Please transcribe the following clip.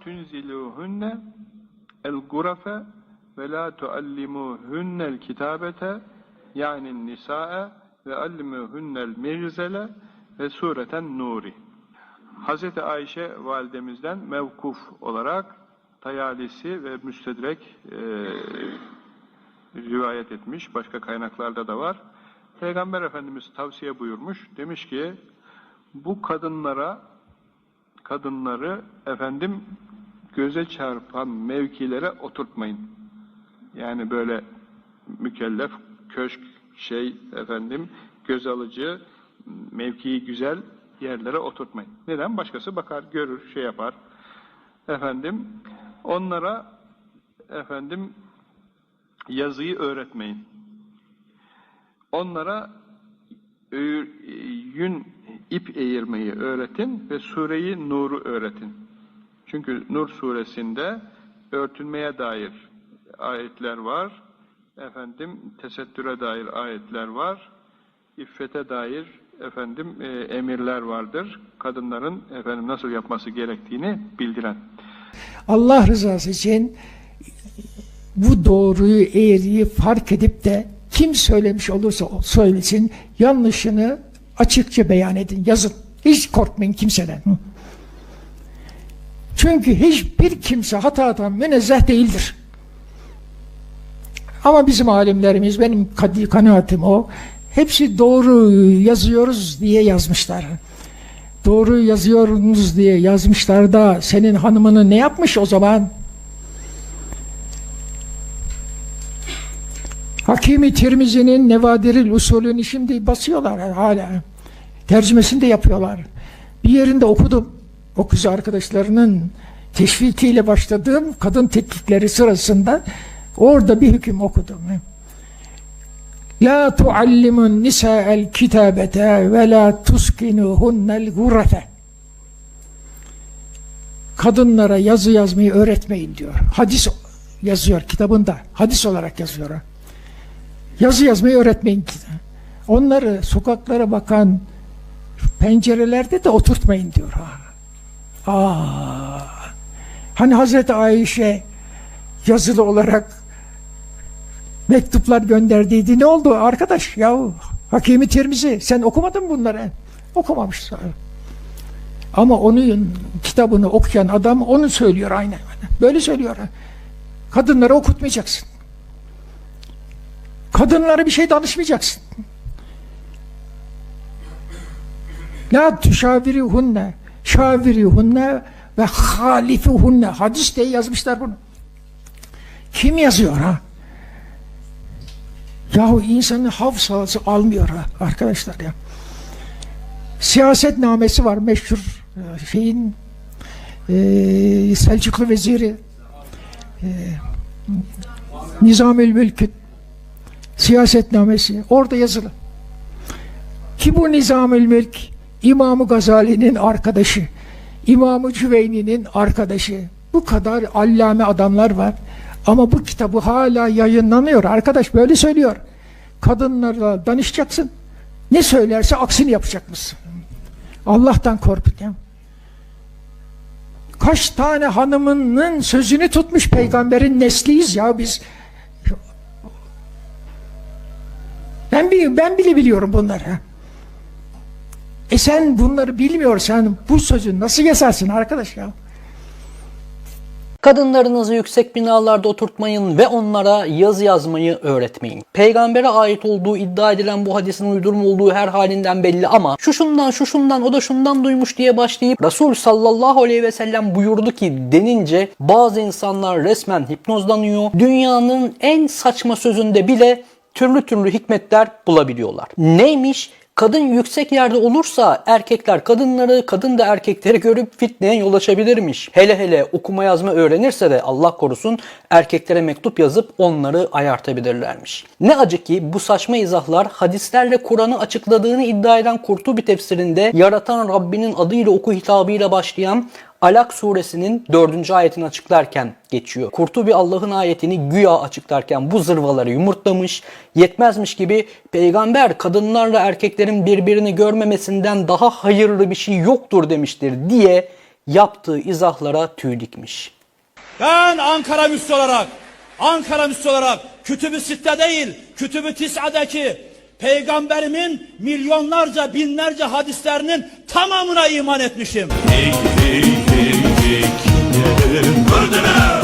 tunziluhunne el gurafe ve la tuallimuhunnel kitabete yani nisae ve allimuhunnel mirzele ve sureten nuri. Hazreti Ayşe validemizden mevkuf olarak Tayalisi ve Müstedrek e, rivayet etmiş. Başka kaynaklarda da var. Peygamber Efendimiz tavsiye buyurmuş. Demiş ki bu kadınlara kadınları efendim göze çarpan mevkilere oturtmayın. Yani böyle mükellef, köşk, şey efendim göz alıcı, mevkii güzel yerlere oturtmayın. Neden? Başkası bakar, görür, şey yapar. Efendim onlara efendim yazıyı öğretmeyin. Onlara öğ- yün ip eğirmeyi öğretin ve sureyi nuru öğretin. Çünkü Nur suresinde örtünmeye dair ayetler var. Efendim tesettüre dair ayetler var. İffete dair efendim e, emirler vardır. Kadınların efendim nasıl yapması gerektiğini bildiren. Allah rızası için bu doğruyu, eğriyi fark edip de kim söylemiş olursa söylesin yanlışını açıkça beyan edin, yazın. Hiç korkmayın kimseden. Çünkü hiçbir kimse hatadan münezzeh değildir. Ama bizim alimlerimiz, benim kanaatim o, hepsi doğru yazıyoruz diye yazmışlar. Doğru yazıyorsunuz diye yazmışlar da senin hanımını ne yapmış o zaman? Hakimi Tirmizi'nin Nevadiril usulünü şimdi basıyorlar hala. Tercümesini de yapıyorlar. Bir yerinde okudum. O kız arkadaşlarının teşvikiyle başladığım kadın tetkikleri sırasında orada bir hüküm okudum. La tuallimun nisa'el kitabete ve la tuskinuhunnel gurrefe. Kadınlara yazı yazmayı öğretmeyin diyor. Hadis yazıyor kitabında. Hadis olarak yazıyor. Yazı yazmayı öğretmeyin. Onları sokaklara bakan pencerelerde de oturtmayın diyor. Ha. Aa. Hani Hazreti Ayşe yazılı olarak mektuplar gönderdiydi. Ne oldu arkadaş? Ya Hakimi Tirmizi sen okumadın bunları? Okumamışsın. Ama onun kitabını okuyan adam onu söylüyor aynen. Böyle söylüyor. Kadınlara okutmayacaksın. Kadınlara bir şey danışmayacaksın. La tüşavirihunne şavirihunne ve halifuhunne hadis diye yazmışlar bunu. Kim yazıyor ha? Yahu insanın hafızası almıyor ha arkadaşlar ya. Siyasetnamesi var meşhur e, şeyin e, Selçuklu veziri e, Nizamül Mülk'ün siyasetnamesi orada yazılı. Ki bu Nizamül Mülk İmam-ı Gazali'nin arkadaşı, İmam-ı Cüveyni'nin arkadaşı. Bu kadar allame adamlar var. Ama bu kitabı hala yayınlanıyor. Arkadaş böyle söylüyor. Kadınlarla danışacaksın. Ne söylerse aksini yapacak mısın? Allah'tan korkut ya. Kaç tane hanımının sözünü tutmuş peygamberin nesliyiz ya biz. Ben, ben bile biliyorum bunları. E sen bunları bilmiyorsan bu sözü nasıl yazarsın arkadaş ya? Kadınlarınızı yüksek binalarda oturtmayın ve onlara yazı yazmayı öğretmeyin. Peygambere ait olduğu iddia edilen bu hadisin uydurma olduğu her halinden belli ama şu şundan şu şundan o da şundan duymuş diye başlayıp Resul sallallahu aleyhi ve sellem buyurdu ki denince bazı insanlar resmen hipnozlanıyor. Dünyanın en saçma sözünde bile türlü türlü hikmetler bulabiliyorlar. Neymiş? Kadın yüksek yerde olursa erkekler kadınları, kadın da erkekleri görüp fitneye yol açabilirmiş. Hele hele okuma yazma öğrenirse de Allah korusun erkeklere mektup yazıp onları ayartabilirlermiş. Ne acı ki bu saçma izahlar hadislerle Kur'an'ı açıkladığını iddia eden Kurtubi tefsirinde yaratan Rabbinin adıyla oku hitabıyla başlayan Alak suresinin 4. ayetini açıklarken geçiyor. Kurtubi Allah'ın ayetini güya açıklarken bu zırvaları yumurtlamış, yetmezmiş gibi peygamber kadınlarla erkeklerin birbirini görmemesinden daha hayırlı bir şey yoktur demiştir diye yaptığı izahlara tüy dikmiş. Ben Ankara Müslü olarak, Ankara Müslü olarak Kütüb-ü Sitte değil, Kütüb-ü Tis'adaki peygamberimin milyonlarca binlerce hadislerinin tamamına iman etmişim. Hey, hey, hey, hey, hey.